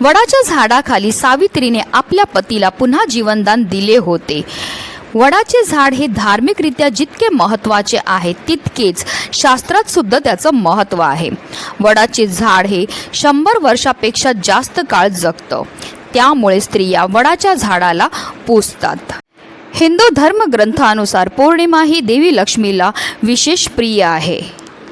वडाच्या झाडाखाली सावित्रीने आपल्या पतीला पुन्हा जीवनदान दिले होते. वडाचे झाड हे धार्मिकरित्या जितके महत्त्वाचे आहे तितकेच शास्त्रात सुद्धा त्याचं महत्त्व आहे. वडाचे झाड हे शंभर वर्षापेक्षा जास्त काळ जगतं. त्यामुळे स्त्रिया वडाच्या झाडाला पूजतात हिंदू धर्मग्रंथानुसार पौर्णिमा ही देवी लक्ष्मीला विशेष प्रिय आहे.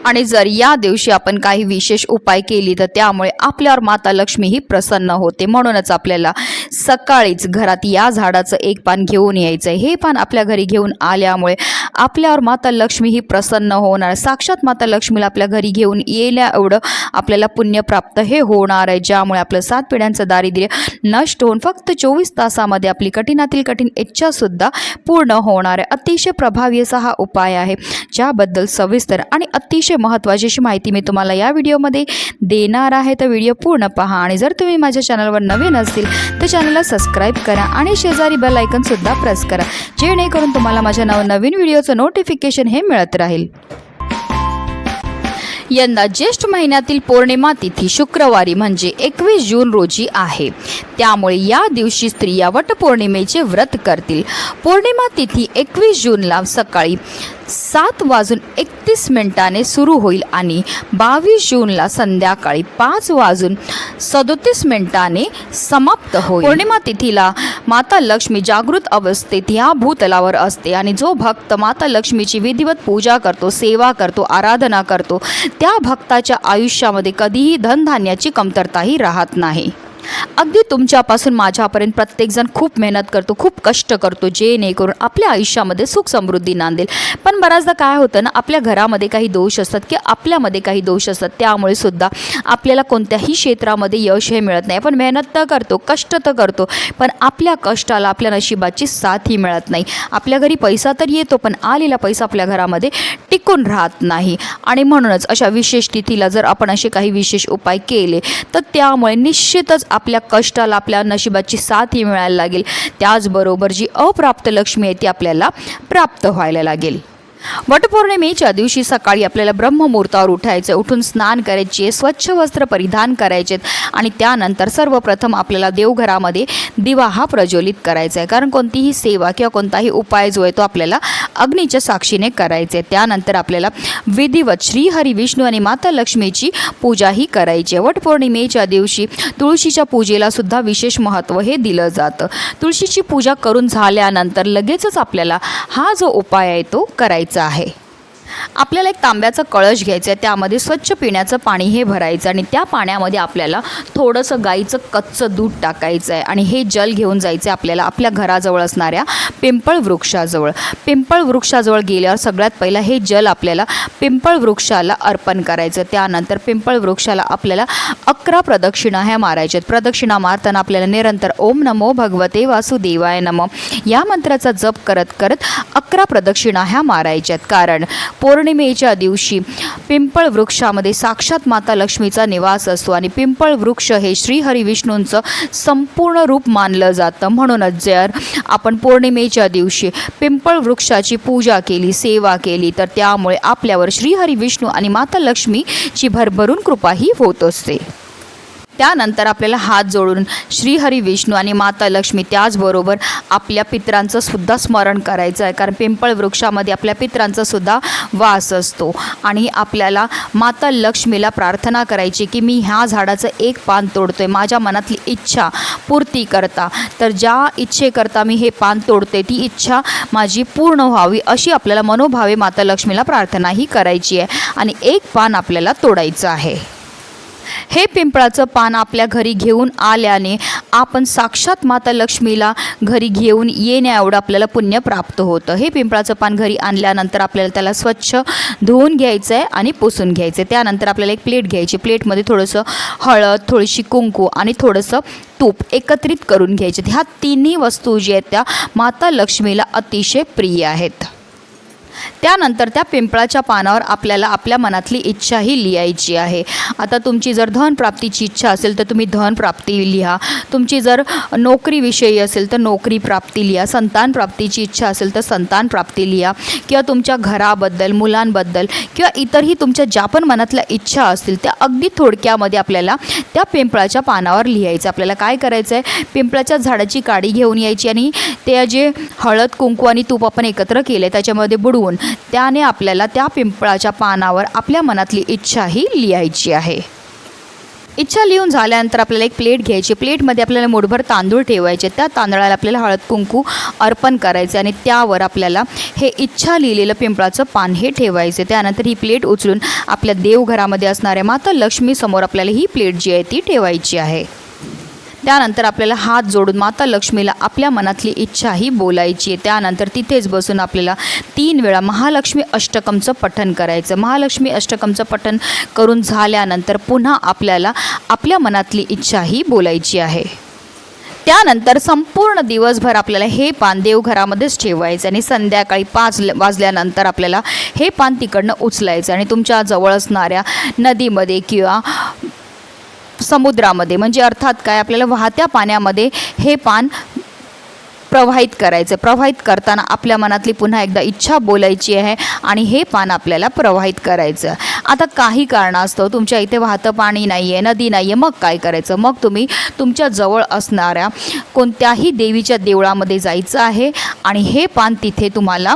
आणि जर या दिवशी आपण काही विशेष उपाय केली तर त्यामुळे आपल्यावर माता लक्ष्मी ही प्रसन्न होते. म्हणूनच आपल्याला सकाळीच घरात या झाडाचं एक पान घेऊन यायचं आहे हे पान आपल्या घरी घेऊन आल्यामुळे आपल्यावर माता लक्ष्मी ही प्रसन्न होणार. साक्षात माता लक्ष्मीला आपल्या घरी घेऊन येण्या एवढं आपल्याला पुण्य प्राप्त हे होणार आहे ज्यामुळे आपलं सात पिढ्यांचं दारिद्र्य नष्ट होऊन फक्त चोवीस तासामध्ये आपली कठीणातील कठीण इच्छासुद्धा पूर्ण होणार आहे. अतिशय प्रभावी असा हा उपाय आहे. ज्याबद्दल सविस्तर आणि अतिशय महत्त्वाची अशी माहिती मी तुम्हाला या व्हिडिओमध्ये देणार आहे. तर व्हिडिओ पूर्ण पहा आणि जर तुम्ही माझ्या चॅनलवर नवीन असतील तर चॅनलला सबस्क्राईब करा आणि शेजारी बेल आयकनसुद्धा प्रेस करा जेणेकरून तुम्हाला माझ्या नवनवीन व्हिडिओचं नोटिफिकेशन हे मिळत राहील. यंदा ज्येष्ठ महिन्यातील पौर्णिमा तिथी शुक्रवारी म्हणजे एकवीस जून रोजी आहे. त्यामुळे या दिवशी स्त्रिया वटपौर्णिमेचे व्रत करतील. पौर्णिमा तिथी एकवीस जूनला सकाळी सात वाजून एकतीस मिनिटाने सुरू होईल आणि बावीस जूनला संध्याकाळी पाच वाजून सदोतीस मिनिटाने समाप्त होईल. पौर्णिमा तिथीला माता लक्ष्मी जागृत अवस्थेत ह्या भूतलावर असते आणि जो भक्त माता लक्ष्मीची विधिवत पूजा करतो सेवा करतो आराधना करतो त्या भक्ताच्या आयुष्यामध्ये कधीही धनधान्याची कमतरताही राहत नाही. अगदी तुमच्यापासून माझ्यापर्यंत प्रत्येकजण खूप मेहनत करतो खूप कष्ट करतो जेणेकरून आपल्या आयुष्यामध्ये सुख समृद्धी नांदेल. पण बऱ्याचदा काय होतं ना आपल्या घरामध्ये काही दोष असतात की आपल्यामध्ये काही दोष असतात त्यामुळे सुद्धा आपल्याला कोणत्याही क्षेत्रामध्ये यश हे मिळत नाही. आपण मेहनत तर करतो कष्ट तर करतो पण आपल्या कष्टाला आपल्या नशिबाची साथही मिळत नाही. आपल्या घरी पैसा तर येतो पण आलेला पैसा आपल्या घरामध्ये टिकून राहत नाही. आणि म्हणूनच अशा विशेष तिथीला जर आपण असे काही विशेष उपाय केले तर त्यामुळे निश्चितच आपल्या कष्टाला आपल्या नशिबाची साथही मिळायला लागेल. त्याचबरोबर जी अप्राप्त लक्ष्मी आहे ती आपल्याला प्राप्त व्हायला लागेल. वटपौर्णिमेच्या दिवशी सकाळी आपल्याला ब्रह्ममुहूर्तावर उठायचं उठून स्नान करायचे स्वच्छ वस्त्र परिधान करायचे आणि त्यानंतर सर्वप्रथम आपल्याला देवघरामध्ये दिवा हा प्रज्वलित करायचा आहे. कारण कोणतीही सेवा किंवा कोणताही उपाय जो आहे तो आपल्याला अग्नीच्या साक्षीने करायचे त्यानंतर आपल्याला विधिवत श्रीहरी विष्णू आणि माता लक्ष्मीची पूजाही करायची आहे. वटपौर्णिमेच्या दिवशी तुळशीच्या पूजेला सुद्धा विशेष महत्त्व हे दिलं जातं. तुळशीची पूजा करून झाल्यानंतर लगेचच आपल्याला हा जो उपाय आहे तो करायचा आहे. आपल्याला एक तांब्याचं कळश घ्यायचं आहे त्यामध्ये स्वच्छ पिण्याचं पाणी हे भरायचं आणि त्या पाण्यामध्ये आपल्याला थोडंसं गाईचं कच्चं दूध टाकायचं आहे आणि हे जल घेऊन जायचं आहे आपल्याला आपल्या घराजवळ असणाऱ्या पिंपळ वृक्षाजवळ. पिंपळ वृक्षाजवळ गेल्यावर सगळ्यात पहिलं हे जल आपल्याला पिंपळ वृक्षाला अर्पण करायचं. त्यानंतर पिंपळ वृक्षाला आपल्याला अकरा प्रदक्षिणा ह्या मारायच्या आहेत प्रदक्षिणा मारताना आपल्याला निरंतर ओम नमो भगवते वासुदेवाय नम. या मंत्राचा जप करत करत अकरा प्रदक्षिणा ह्या मारायच्यात. कारण पौर्णिमेच्या दिवशी पिंपळ वृक्षामध्ये साक्षात माता लक्ष्मीचा निवास असतो आणि पिंपळ वृक्ष हे श्रीहरी विष्णूंचं संपूर्ण रूप मानलं जातं. म्हणूनच जर आपण पौर्णिमेच्या दिवशी पिंपळ वृक्षाची पूजा केली सेवा केली तर त्यामुळे आपल्यावर श्रीहरी विष्णू आणि माता लक्ष्मीची भरभरून कृपाही होत असते. त्यानंतर आपल्याला हात जोडून श्रीहरी विष्णू आणि माता लक्ष्मी त्याचबरोबर आपल्या पित्रांचं सुद्धा स्मरण करायचं आहे. कारण पिंपळ वृक्षामध्ये आपल्या पित्रांचा सुद्धा वास असतो. आणि आपल्याला माता लक्ष्मीला प्रार्थना करायची की मी ह्या झाडाचं एक पान तोडतोय. माझ्या मनातली इच्छा पूर्ती करता. तर ज्या इच्छेकरता मी हे पान तोडते ती इच्छा माझी पूर्ण व्हावी अशी आपल्याला मनोभावे माता लक्ष्मीला प्रार्थनाही करायची आहे. आणि एक पान आपल्याला तोडायचं आहे. हे पिंपळाचं पान आपल्या घरी घेऊन आल्याने आपण साक्षात माता लक्ष्मीला घरी घेऊन येण्या एवढं आपल्याला पुण्य प्राप्त होतं. हे पिंपळाचं पान घरी आणल्यानंतर आपल्याला त्याला स्वच्छ धुवून घ्यायचं आहे आणि पुसून घ्यायचं आहे त्यानंतर आपल्याला एक प्लेट घ्यायची. प्लेटमध्ये थोडंसं हळद थोडीशी कुंकू आणि थोडंसं तूप एकत्रित करून घ्यायचे. ह्या तिन्ही वस्तू ज्या आहेत त्या माता लक्ष्मीला अतिशय प्रिय आहेत. त्यानंतर त्या पिंपळाच्या पानावर आपल्याला आपल्या मनातली इच्छाही लिहायची आहे. आता तुमची जर धनप्राप्तीची इच्छा असेल तर तुम्ही धनप्राप्ती लिहा. तुमची जर नोकरीविषयी असेल तर नोकरी प्राप्ती लिहा. संतान प्राप्तीची इच्छा असेल तर संतान प्राप्ती लिहा. किंवा तुमच्या घराबद्दल मुलांबद्दल किंवा इतरही तुमच्या ज्या पण मनातल्या इच्छा असतील त्या अगदी थोडक्यामध्ये आपल्याला त्या पिंपळाच्या पानावर लिहायचं. आपल्याला काय करायचं आहे पिंपळाच्या झाडाची काडी घेऊन यायची आणि ते जे हळद कुंकू आणि तूप आपण एकत्र केले त्याच्यामध्ये बुडवून त्याने आपल्याला त्या पिंपळाच्या पानावर आपल्या मनातली इच्छाही लिहायची आहे. इच्छा लिहून झाल्यानंतर आपल्याला एक प्लेट घ्यायची. प्लेटमध्ये आपल्याला मुठभर तांदूळ ठेवायचे. त्या तांदळाला आपल्याला हळद कुंकू अर्पण करायचे आणि त्यावर आपल्याला हे इच्छा लिहिलेलं पिंपळाचं पान हे ठेवायचे. त्यानंतर ही प्लेट उचलून आपल्या देवघरामध्ये असणाऱ्या माता लक्ष्मीसमोर आपल्याला ही प्लेट जी आहे ती ठेवायची आहे. त्यानंतर आपल्याला हात जोडून माता लक्ष्मीला आपल्या मनातली इच्छाही बोलायची आहे. त्यानंतर तिथेच बसून आपल्याला तीन वेळा महालक्ष्मी अष्टकमचं पठण करायचं. महालक्ष्मी अष्टकमचं पठण करून झाल्यानंतर पुन्हा आपल्याला आपल्या मनातली इच्छाही बोलायची आहे. त्यानंतर संपूर्ण दिवसभर आपल्याला हे पान देवघरामध्येच ठेवायचं आणि संध्याकाळी पाच वाजल्यानंतर आपल्याला हे पान तिकडनं उचलायचं आणि तुमच्या जवळ असणाऱ्या नदीमध्ये किंवा समुद्रामध्ये म्हणजे अर्थात काय? आपल्याला वाहत्या पाण्यामध्ये हे पान प्रवाहित करायचं. प्रवाहित करताना आपल्या मनातली पुन्हा एकदा इच्छा बोलायची आहे आणि हे पान आपल्याला प्रवाहित करायचं. आता काही कारणास्तव तुमच्या इथे वाहतं पाणी नाही आहे नदी नाही आहे मग काय करायचं? मग तुम्ही तुमच्या जवळ असणाऱ्या कोणत्याही देवीच्या देवळामध्ये जायचं आहे आणि हे पान तिथे तुम्हाला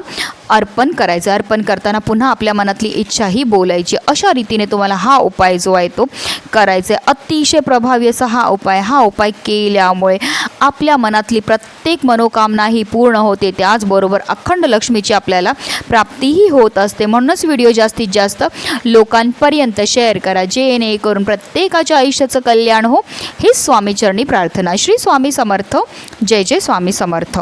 अर्पण करायचं. अर्पण करताना पुन्हा आपल्या मनातली इच्छाही बोलायची. अशा रीतीने तुम्हाला हा उपाय जो आहे तो करायचा आहे अतिशय प्रभावी असा हा उपाय हा उपाय केल्यामुळे आपल्या मनातली प्रत्येक मनोकामना ही पूर्ण होते. त्याचबरोबर अखंड लक्ष्मीची आपल्याला प्राप्तीही होत असते. म्हणूनच व्हिडिओ जास्तीत जास्त लोकांपर्यंत शेअर करा. जेणेकरून प्रत्येकाच्या आयुष्याचं कल्याण हो. ही स्वामीचरणी प्रार्थना. श्री स्वामी समर्थ. जय जय स्वामी समर्थ.